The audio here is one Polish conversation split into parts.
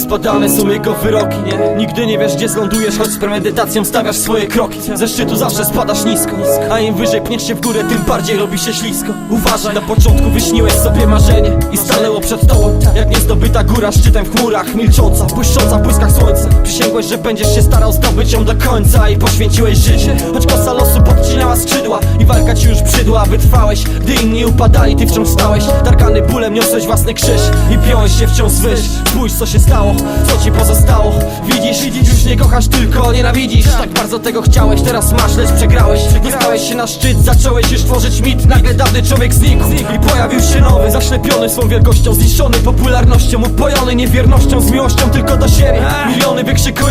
spadane są jego wyroki nie? Nigdy nie wiesz gdzie zlądujesz, choć z premedytacją stawiasz swoje kroki. Ze szczytu zawsze spadasz nisko A im wyżej pniesz się w górę, tym bardziej robi się ślisko. Uważaj, na początku wyśniłeś sobie marzenie I stanęło przed tobą Jak niezdobyta góra szczytem w chmurach Milcząca, błyszcząca w błyskach słońca. Przysięgłeś, że będziesz się starał zdobyć ją do końca I poświęciłeś życie. Choć kosa losu podcinała skrzydła I walka ci już brzydła, wytrwałeś. Gdy inni upadali, ty wciąż stałeś. Targany bólem niosłeś własny krzyż I piąłeś się wciąż zwyż Spójrz co się stało, co ci pozostało? Widzisz, już nie kochasz, tylko nienawidzisz. Tak bardzo tego chciałeś, teraz masz, lecz przegrałeś. Dostałeś się na szczyt, zacząłeś już tworzyć mit. Nagle dawny człowiek znikł i pojawił się nowy. Zaślepiony swą wielkością, zniszczony popularnością Upojony niewiernością, z miłością tylko do siebie. Miliony wykrzykują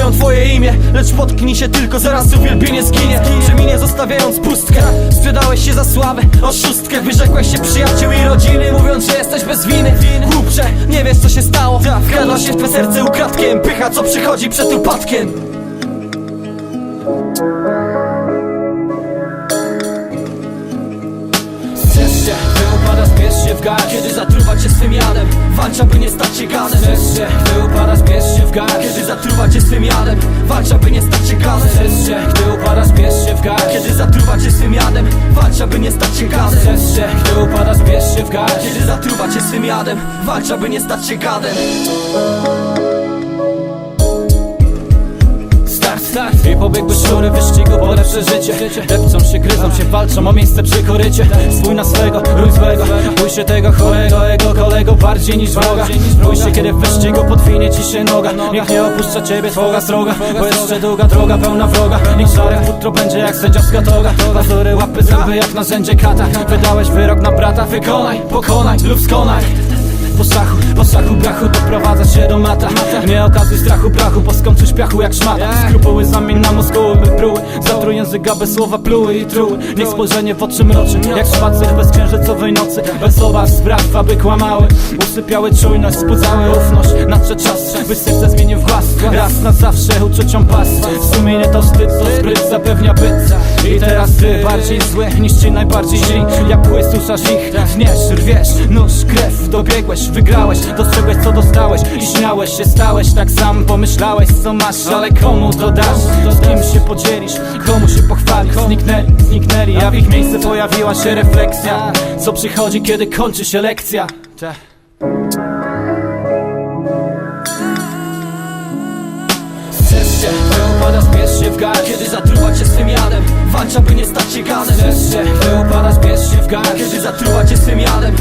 twoje imię Lecz potknij się tylko, zaraz uwielbienie zginie. Przeminie zostawiając pustkę. Sprzedałeś się za sławę, oszustkę Wyrzekłeś się przyjaciół i rodziny Mówiąc, że jesteś bez winy. Głupcze, nie wiesz co się stało. Wkradła się w twe serce ukradkiem Pycha co przychodzi przed upadkiem. Się, by upada, spiesz się w garść Kiedy zatruwa cię swym jadem. Walcz, aby nie stać się gadem. Chcesz się, by upada, się Kiedy zatruwa cię swym jadem Walcz, aby nie stać się Chcesz się, gdy upada, spiesz się w garść Kiedy zatruwa cię swym jadem Walcz, aby nie stać się Chcesz się, gdy upada, spiesz się w garść Kiedy zatruwa cię swym jadem Walcz, aby nie stać się gadem I pobiegły szczury wyścigu po lepsze życie Depczą się, gryzą się, walczą o miejsce przy korycie Spój na swego, rój złego. Bój się tego chorego, jego kolego bardziej niż wroga. Bój się, kiedy w wyścigu podwinie ci się noga. Niech nie opuszcza ciebie twoja sroga Bo jeszcze długa droga pełna wroga. Niech szare futro będzie jak sędziowska toga Pazury, łapy, zęby jak narzędzie kata. Wydałeś wyrok na brata, wykonaj, pokonaj lub skonaj szachu, po brachu doprowadza się do mata. Nie okazuj strachu brachu, bo skończysz piachu jak szmata. Skrupuły zamień na muskuły, by pruły. Zatruj języka bez słowa pluły i truły. Niech spojrzenie w oczy mroczy, jak szwacer bez księżycowej nocy. Bez obaw spraw, aby kłamały Usypiały czujność, spudzały ufność. Nadszedł czas, by serce zmienił w głaz Raz na zawsze uczuciom pas Sumienie to wstyd, to spryt zapewnia byt I teraz ty bardziej zły niż ci najbardziej źli. Jak kły suszasz ich, zmierz, rwiesz Nóż, krew, dobiegłeś, wygrałeś Dostrzegłeś co dostałeś. I śmiałeś się stałeś Tak sam pomyślałeś co masz, ale komu to dasz? Z kim się podzielisz, komu się pochwalisz? Zniknęli, zniknęli, a w ich miejsce pojawiła się refleksja. Co przychodzi kiedy kończy się lekcja się garść Kiedy zatruwa cię swym jadem aby nie stać się się, by upada, spiesz się w garść Kiedy zatruwa cię swym jadem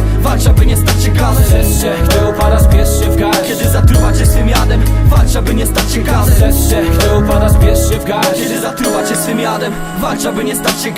aby nie stać się gadem. Chcesz się, gdy upada, spiesz się w garść Kiedy zatruwa cię swym jadem aby nie stać się gadem. Chcesz się, gdy upada, spiesz się w garść Kiedy zatruwa cię swym jadem aby nie stać się